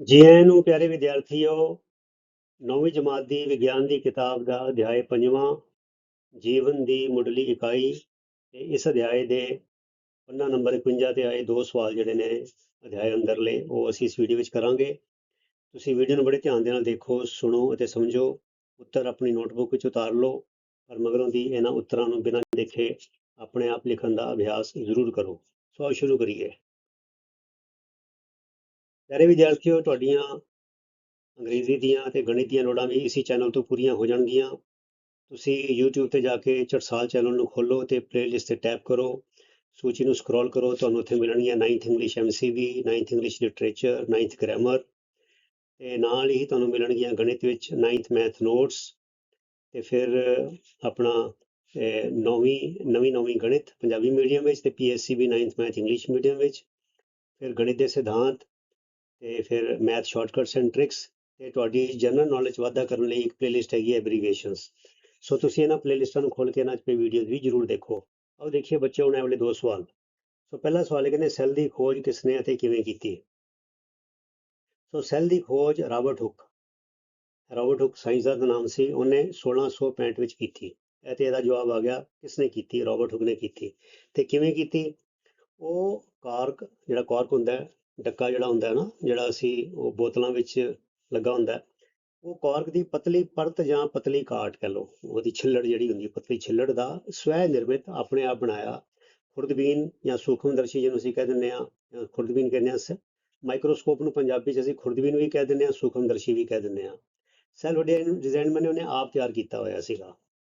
ਜੀ ਆਇਆਂ ਨੂੰ ਪਿਆਰੇ ਵਿਦਿਆਰਥੀਓ, ਨੌਵੀਂ ਜਮਾਤ ਦੀ ਵਿਗਿਆਨ ਦੀ ਕਿਤਾਬ ਦਾ ਅਧਿਆਇ ਪੰਜਵਾਂ, ਜੀਵਨ ਦੀ ਮੁੱਢਲੀ ਇਕਾਈ ਤੇ ਇਸ ਅਧਿਆਇ ਦੇ ਪੰਨਾ ਨੰਬਰ 51 ਤੇ ਆਏ ਦੋ ਸਵਾਲ ਜਿਹੜੇ ਨੇ ਅਧਿਆਇ ਅੰਦਰਲੇ ਉਹ ਅਸੀਂ ਇਸ ਵੀਡੀਓ ਵਿੱਚ ਕਰਾਂਗੇ। ਤੁਸੀਂ ਵੀਡੀਓ ਨੂੰ ਬੜੇ ਧਿਆਨ ਦੇ ਨਾਲ ਦੇਖੋ, ਸੁਣੋ ਅਤੇ ਸਮਝੋ। ਉੱਤਰ ਆਪਣੀ ਨੋਟਬੁੱਕ ਵਿੱਚ ਉਤਾਰ ਲਓ, ਪਰ ਮਗਰੋਂ ਦੀ ਇਹਨਾਂ ਉੱਤਰਾਂ ਨੂੰ ਬਿਨਾਂ ਦੇਖੇ ਆਪਣੇ ਆਪ ਲਿਖਣ ਦਾ ਅਭਿਆਸ ਜ਼ਰੂਰ ਕਰੋ। ਸੋ ਆਓ ਸ਼ੁਰੂ ਕਰੀਏ। ਪਿਆਰੇ ਵਿਦਿਆਰਥੀਓ, ਤੁਹਾਡੀਆਂ ਅੰਗਰੇਜ਼ੀ ਦੀਆਂ ਤੇ ਗਣਿਤ ਦੀਆਂ ਲੋੜਾਂ ਵੀ ਇਸੇ ਚੈਨਲ ਤੋਂ ਪੂਰੀਆਂ ਹੋ ਜਾਣਗੀਆਂ। ਤੁਸੀਂ YouTube ਤੇ ਜਾ ਕੇ ਚਟਸਾਲ ਚੈਨਲ ਨੂੰ ਖੋਲੋ ਤੇ ਪਲੇਲਿਸਟ ਤੇ ਟੈਪ ਕਰੋ। ਸੂਚੀ ਨੂੰ ਸਕਰੋਲ ਕਰੋ, ਤੁਹਾਨੂੰ ਉੱਥੇ ਮਿਲਣਗੀਆਂ 9th English MCV 9th English literature 9th grammar ਤੇ ਨਾਲ ਹੀ ਤੁਹਾਨੂੰ ਮਿਲਣਗੀਆਂ ਗਣਿਤ ਵਿੱਚ 9th ਮੈਥ ਨੋਟਸ ਤੇ ਫਿਰ ਆਪਣਾ ਨੌਵੀਂ, ਨਵੀਂ ਨੌਵੀਂ ਗਣਿਤ ਪੰਜਾਬੀ ਮੀਡੀਅਮ ਵਿੱਚ ਤੇ PSC ਵੀ 9th ਮੈਥ ਇੰਗਲਿਸ਼ ਮੀਡੀਅਮ ਵਿੱਚ। ਫਿਰ ਗਣਿਤ ਦੇ ਸਿਧਾਂਤ ਤੇ ਫਿਰ ਮੈਥ ਸ਼ਾਰਟਕਟਸ ਐਂਡ ਟ੍ਰਿਕਸ ਤੇ ਤੁਹਾਡੀ ਜਨਰਲ ਨੌਲੇਜ ਵਾਧਾ ਕਰਨ ਲਈ ਇੱਕ ਪਲੇਲਿਸਟ ਹੈਗੀ ਹੈ ਐਬਰੀਵੇਸ਼ਨਸ ਸੋ ਤੁਸੀਂ ਇਹਨਾਂ ਪਲੇਲਿਸਟਾਂ ਨੂੰ ਖੋਲ ਕੇ ਇਹਨਾਂ 'ਚ ਵੀਡੀਓਜ਼ ਵੀ ਜ਼ਰੂਰ ਦੇਖੋ। ਆਓ ਦੇਖੀਏ ਬੱਚੇ ਹੁਣ ਇਹ ਵਾਲੇ ਦੋ ਸਵਾਲ। ਸੋ ਪਹਿਲਾ ਸਵਾਲ ਹੈ ਕਹਿੰਦੇ ਸੈੱਲ ਦੀ ਖੋਜ ਕਿਸਨੇ ਅਤੇ ਕਿਵੇਂ ਕੀਤੀ? ਸੋ ਸੈੱਲ ਦੀ ਖੋਜ ਰਾਬਰਟ ਹੁੱਕ ਰਾਬਰਟ ਹੁੱਕ ਸਾਇੰਸਦਾਨ ਦਾ ਨਾਮ ਸੀ। ਉਹਨੇ 1665 ਵਿੱਚ ਕੀਤੀ। ਇਹ ਤੇ ਇਹਦਾ ਜਵਾਬ ਆ ਗਿਆ, ਕਿਸਨੇ ਕੀਤੀ? ਰਾਬਰਟ ਹੁੱਕ ਨੇ ਕੀਤੀ। ਤੇ ਕਿਵੇਂ ਕੀਤੀ? ਉਹ ਕਾਰਕ, ਜਿਹੜਾ ਕਾਰਕ ਹੁੰਦਾ ਹੈ ਡੱਕਾ ਜਿਹੜਾ ਹੁੰਦਾ ਹੈ ਨਾ, ਜਿਹੜਾ ਅਸੀਂ ਉਹ ਬੋਤਲਾਂ ਵਿੱਚ ਲੱਗਾ ਹੁੰਦਾ ਉਹ ਕਾਰਕ ਦੀ ਪਤਲੀ ਪਰਤ ਜਾਂ ਪਤਲੀ ਕਾਟ ਕਹ ਲਓ, ਉਹਦੀ ਛਿੱਲੜ ਜਿਹੜੀ ਹੁੰਦੀ ਹੈ, ਪਤਲੀ ਛਿੱਲੜ ਦਾ ਸਵੈ ਨਿਰਮਿਤ ਆਪਣੇ ਆਪ ਬਣਾਇਆ ਖੁਰਦਬੀਨ ਜਾਂ ਸੂਖਮਦਰਸ਼ੀ ਜਿਹਨੂੰ ਅਸੀਂ ਕਹਿ ਦਿੰਦੇ ਆ ਖੁਰਦਬੀਨ ਕਹਿੰਦੇ ਆ ਮਾਈਕਰੋਸਕੋਪ ਨੂੰ ਪੰਜਾਬੀ 'ਚ ਅਸੀਂ ਖੁਰਦਬੀਨ ਵੀ ਕਹਿ ਦਿੰਦੇ ਆ ਸੂਖਮਦਰਸ਼ੀ ਵੀ ਕਹਿ ਦਿੰਦੇ ਆ ਸੈੱਲ ਡਿਜ਼ਾਈਨ ਮੈਨੇ ਉਹਨੇ ਆਪ ਤਿਆਰ ਕੀਤਾ ਹੋਇਆ ਸੀਗਾ,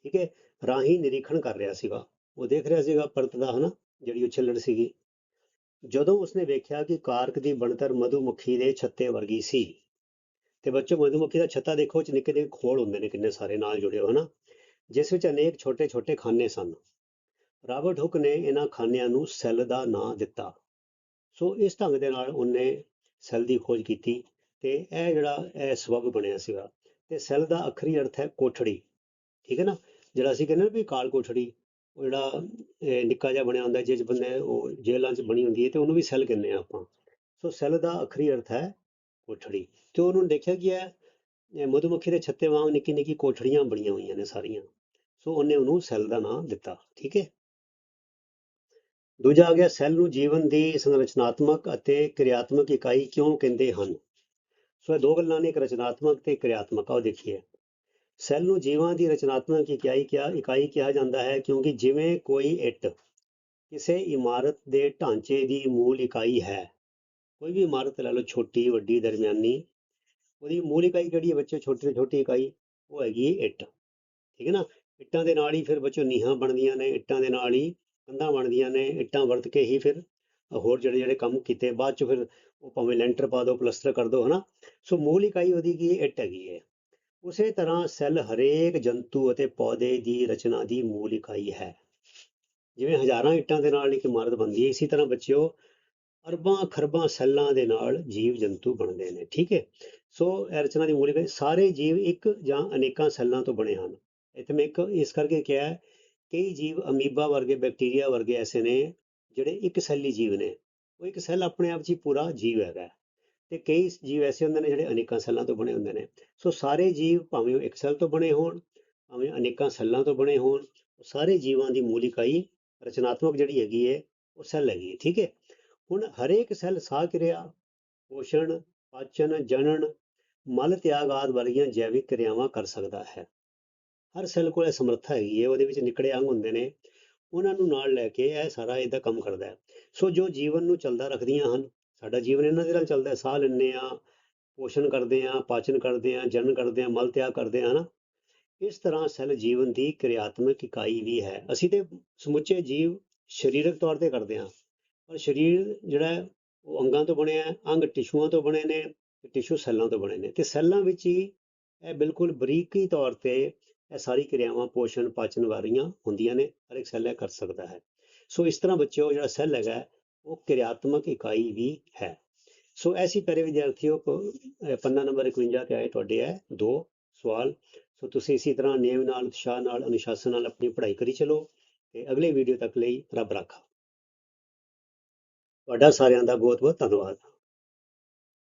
ਠੀਕ ਹੈ, ਰਾਹੀਂ ਨਿਰੀਖਣ ਕਰ ਰਿਹਾ ਸੀਗਾ, ਉਹ ਦੇਖ ਰਿਹਾ ਸੀਗਾ ਪਰਤ ਦਾ ਹਨਾ, ਜਿਹੜੀ ਉਹ ਛਿੱਲੜ ਸੀਗੀ। ਜਦੋਂ ਉਸਨੇ ਵੇਖਿਆ ਕਿ ਕਾਰਕ ਦੀ ਬਣਤਰ ਮਧੂਮੱਖੀ ਦੇ ਛੱਤੇ ਵਰਗੀ ਸੀ, ਤੇ ਬੱਚੋ ਮਧੂਮੱਖੀ ਦਾ ਛੱਤਾ ਦੇਖੋ ਚ ਨਿੱਕੇ ਨਿੱਕੇ ਖੋਲ ਹੁੰਦੇ ਨੇ, ਕਿੰਨੇ ਸਾਰੇ ਨਾਲ ਜੁੜੇ ਹੋ ਹਨਾ? ਜਿਸ ਵਿੱਚ ਅਨੇਕ ਛੋਟੇ ਛੋਟੇ ਖਾਨੇ ਸਨ। ਰਾਬਰਟ ਹੁੱਕ ਨੇ ਇਹਨਾਂ ਖਾਨਿਆਂ ਨੂੰ ਸੈੱਲ ਦਾ ਨਾਂ ਦਿੱਤਾ। ਸੋ ਇਸ ਢੰਗ ਦੇ ਨਾਲ ਉਹਨੇ ਸੈੱਲ ਦੀ ਖੋਜ ਕੀਤੀ ਤੇ ਇਹ ਜਿਹੜਾ ਇਹ ਸਬਬ ਬਣਿਆ ਸੀਗਾ, ਤੇ ਸੈੱਲ ਦਾ ਅਖਰੀ ਅਰਥ ਹੈ ਕੋਠੜੀ। ਠੀਕ ਹੈ ਨਾ? ਜਿਹੜਾ ਅਸੀਂ ਕਹਿੰਦੇ ਨਾ ਵੀ ਕਾਲ ਕੋਠੜੀ ਉਹ ਜਿਹੜਾ ਨਿੱਕਾ ਜਿਹਾ ਬਣਿਆ ਹੁੰਦਾ, ਜਿਸ ਬੰਦੇ ਉਹ ਜੇਲਾਂ 'ਚ ਬਣੀ ਹੁੰਦੀ ਹੈ ਤੇ ਉਹਨੂੰ ਵੀ ਸੈੱਲ ਕਹਿੰਦੇ ਆ ਆਪਾਂ। ਸੋ ਸੈੱਲ ਦਾ ਅਖਰੀ ਅਰਥ ਹੈ ਕੋਠੜੀ। ਤੇ ਉਹਨੂੰ ਦੇਖਿਆ ਗਿਆ, ਇਹ ਮਧੂਮੱਖੀ ਦੇ ਛੱਤੇ ਵਾਂਗ ਨਿੱਕੀ ਨਿੱਕੀ ਕੋਠੜੀਆਂ ਬਣੀਆਂ ਹੋਈਆਂ ਨੇ ਸਾਰੀਆਂ। ਸੋ ਉਹਨੇ ਉਹਨੂੰ ਸੈੱਲ ਦਾ ਨਾਮ ਦਿੱਤਾ, ਠੀਕ ਹੈ? ਦੂਜਾ ਆ ਗਿਆ, ਸੈੱਲ ਨੂੰ ਜੀਵਨ ਦੀ ਸੰਰਚਨਾਤਮਕ ਅਤੇ ਕਿਰਿਆਤਮਕ ਇਕਾਈ ਕਿਉਂ ਕਹਿੰਦੇ ਹਨ? ਸੋ ਇਹ ਦੋ ਗੱਲਾਂ ਨੇ, ਇੱਕ ਰਚਨਾਤਮਕ ਤੇ ਕਿਰਿਆਤਮਕ। ਆਓ ਦੇਖੀਏ। ਸੈੱਲ ਨੂੰ ਜੀਵਾਂ ਦੀ ਰਚਨਾਤਮਕ ਇਕਾਈ ਕਿਹਾ ਇਕਾਈ ਕਿਹਾ ਜਾਂਦਾ ਹੈ ਕਿਉਂਕਿ ਜਿਵੇਂ ਕੋਈ ਇੱਟ ਕਿਸੇ ਇਮਾਰਤ ਦੇ ਢਾਂਚੇ ਦੀ ਮੂਲ ਇਕਾਈ ਹੈ। ਕੋਈ ਵੀ ਇਮਾਰਤ ਲੈ ਲਓ ਛੋਟੀ, ਵੱਡੀ, ਦਰਮਿਆਨੀ, ਉਹਦੀ ਮੂਲ ਇਕਾਈ ਕਿਹੜੀ ਹੈ ਬੱਚੇ ਛੋਟੀ ਤੋਂ ਛੋਟੀ ਇਕਾਈ, ਉਹ ਹੈਗੀ ਹੈ ਇੱਟ। ਠੀਕ ਹੈ ਨਾ? ਇੱਟਾਂ ਦੇ ਨਾਲ ਹੀ ਫਿਰ ਬੱਚੋ ਨੀਹਾਂ ਬਣਦੀਆਂ ਨੇ, ਇੱਟਾਂ ਦੇ ਨਾਲ ਹੀ ਕੰਧਾਂ ਬਣਦੀਆਂ ਨੇ, ਇੱਟਾਂ ਵਰਤ ਕੇ ਹੀ ਫਿਰ ਹੋਰ ਜਿਹੜੇ ਜਿਹੜੇ ਕੰਮ ਕੀਤੇ, ਬਾਅਦ ਚ ਫਿਰ ਉਹ ਭਾਵੇਂ ਲੈਂਟਰ ਪਾ ਦਿਓ ਪਲਸਟਰ ਕਰ ਦਿਓ ਹਨਾ? ਸੋ ਮੂਲ ਇਕਾਈ ਉਹਦੀ ਕੀ ਇੱਟ ਹੈਗੀ ਹੈ। ਉਸੇ ਤਰ੍ਹਾਂ ਸੈੱਲ ਹਰੇਕ ਜੰਤੂ ਅਤੇ ਪੌਦੇ ਦੀ ਰਚਨਾ ਦੀ ਮੂਲ ਇਕਾਈ ਹੈ। ਜਿਵੇਂ ਹਜ਼ਾਰਾਂ ਇੱਟਾਂ ਦੇ ਨਾਲ ਇੱਕ ਇਮਾਰਤ ਬਣਦੀ ਹੈ, ਇਸੇ ਤਰ੍ਹਾਂ ਬੱਚਿਓ, ਅਰਬਾਂ ਖਰਬਾਂ ਸੈੱਲਾਂ ਦੇ ਨਾਲ ਜੀਵ ਜੰਤੂ ਬਣਦੇ ਨੇ, ਠੀਕ ਹੈ? ਸੋ ਇਹ ਰਚਨਾ ਦੀ ਮੂਲ ਇਕਾਈ, ਸਾਰੇ ਜੀਵ ਇੱਕ ਜਾਂ ਅਨੇਕਾਂ ਸੈੱਲਾਂ ਤੋਂ ਬਣੇ ਹਨ। ਇੱਥੇ ਮੈਂ ਇੱਕ ਇਸ ਕਰਕੇ ਕਿਹਾ ਹੈ, ਕਈ ਜੀਵ ਅਮੀਬਾ ਵਰਗੇ, ਬੈਕਟੀਰੀਆ ਵਰਗੇ ਐਸੇ ਨੇ, ਜਿਹੜੇ ਇੱਕ ਸੈੱਲੀ ਜੀਵ ਨੇ। ਉਹ ਇੱਕ ਸੈੱਲ ਆਪਣੇ ਆਪ 'ਚ ਹੀ ਪੂਰਾ ਜੀਵ ਹੈਗਾ। ਤੇ ਕਈ ਜੀਵ ਐਸੇ ਹੁੰਦੇ ਨੇ ਜਿਹੜੇ ਅਨੇਕਾਂ ਸੈੱਲਾਂ ਤੋਂ ਬਣੇ ਹੁੰਦੇ ਨੇ। ਸੋ ਸਾਰੇ ਜੀਵ ਭਾਵੇਂ ਉਹ ਇੱਕ ਸੈੱਲ ਤੋਂ ਬਣੇ ਹੋਣ, ਭਾਵੇਂ ਅਨੇਕਾਂ ਸੈੱਲਾਂ ਤੋਂ ਬਣੇ ਹੋਣ ਸਾਰੇ ਜੀਵਾਂ ਦੀ ਮੂਲ ਇਕਾਈ ਰਚਨਾਤਮਕ ਜਿਹੜੀ ਹੈਗੀ ਹੈ ਉਹ ਸੈੱਲ ਹੈਗੀ ਹੈ ਠੀਕ ਹੈ ਹੁਣ ਹਰੇਕ ਸੈੱਲ ਸਾਹ ਕਿਰਿਆ, ਪੋਸ਼ਣ, ਪਾਚਨ, ਜਣਨ, ਮਲ ਤਿਆਗ ਆਦਿ ਵਰਗੀਆਂ ਜੈਵਿਕ ਕਿਰਿਆਵਾਂ ਕਰ ਸਕਦਾ ਹੈ। ਹਰ ਸੈੱਲ ਕੋਲ ਇਹ ਸਮਰੱਥਾ ਹੈਗੀ ਹੈ ਉਹਦੇ ਵਿੱਚ ਨਿਕੜੇ ਅੰਗ ਹੁੰਦੇ ਨੇ। ਉਹਨਾਂ ਨੂੰ ਨਾਲ ਲੈ ਕੇ ਇਹ ਸਾਰਾ ਇਹਦਾ ਕੰਮ ਕਰਦਾ ਹੈ। ਸੋ ਜੋ ਜੀਵਨ ਨੂੰ ਚੱਲਦਾ ਰੱਖਦੀਆਂ ਹਨ ਸਾਡਾ ਜੀਵਨ ਇਹਨਾਂ ਦੇ ਨਾਲ ਚੱਲਦਾ ਹੈ। ਸਾਹ ਲੈਂਦੇ ਆ ਪੋਸ਼ਣ ਕਰਦੇ ਆ ਪਾਚਨ ਕਰਦੇ ਆ ਜਨਨ ਕਰਦੇ ਆ ਮਲ ਤਿਆਗ ਕਰਦੇ ਆ ਨਾ ਇਸ ਤਰ੍ਹਾਂ ਸੈੱਲ ਜੀਵਨ ਦੀ ਕਿਰਿਆਤਮਕ ਇਕਾਈ ਵੀ ਹੈ। ਅਸੀਂ ਤੇ ਸਮੁੱਚੇ ਜੀਵ ਸਰੀਰਕ ਤੌਰ ਤੇ ਕਰਦੇ ਆ ਪਰ ਸਰੀਰ ਜਿਹੜਾ ਉਹ ਅੰਗਾਂ ਤੋਂ ਬਣਿਆ ਹੈ, ਅੰਗ ਟਿਸ਼ੂਆਂ ਤੋਂ ਬਣੇ ਨੇ ਤੇ ਟਿਸ਼ੂ ਸੈੱਲਾਂ ਤੋਂ ਬਣੇ ਨੇ। ਤੇ ਸੈੱਲਾਂ ਵਿੱਚ ਹੀ ਇਹ ਬਿਲਕੁਲ ਬਰੀਕੀ ਤੌਰ ਤੇ ਇਹ ਸਾਰੀ ਕਿਰਿਆਵਾਂ ਪੋਸ਼ਣ, ਪਾਚਨ ਵਾਲੀਆਂ ਹੁੰਦੀਆਂ ਨੇ। ਹਰ ਇੱਕ ਸੈੱਲ ਇਹ ਕਰ ਸਕਦਾ ਹੈ। ਸੋ ਇਸ ਤਰ੍ਹਾਂ ਬੱਚਿਓ ਜਿਹੜਾ ਸੈੱਲ ਹੈਗਾ ਹੈ, ਉਹ ਕਿਰਿਆਤਮਕ ਇਕਾਈ ਵੀ ਹੈ। ਸੋ ਐਸੀ ਪਿਆਰੇ ਵਿਦਿਆਰਥੀਓ ਕੋ ਪੰਨਾ ਨੰਬਰ 51 ਤੇ ਆਏ ਤੁਹਾਡੇ ਹੈ ਦੋ ਸਵਾਲ। ਸੋ ਤੁਸੀਂ ਇਸੇ ਤਰ੍ਹਾਂ ਨੇਮ ਨਾਲ ਉਤਸ਼ਾਹ ਨਾਲ ਅਨੁਸ਼ਾਸਨ ਨਾਲ ਆਪਣੀ ਪੜ੍ਹਾਈ ਕਰੀ ਚਲੋ ਤੇ ਅਗਲੇ ਵੀਡੀਓ ਤੱਕ ਲਈ ਰੱਬ ਰਾਖਾ। ਤੁਹਾਡਾ ਸਾਰਿਆਂ ਦਾ ਬਹੁਤ ਬਹੁਤ ਧੰਨਵਾਦ।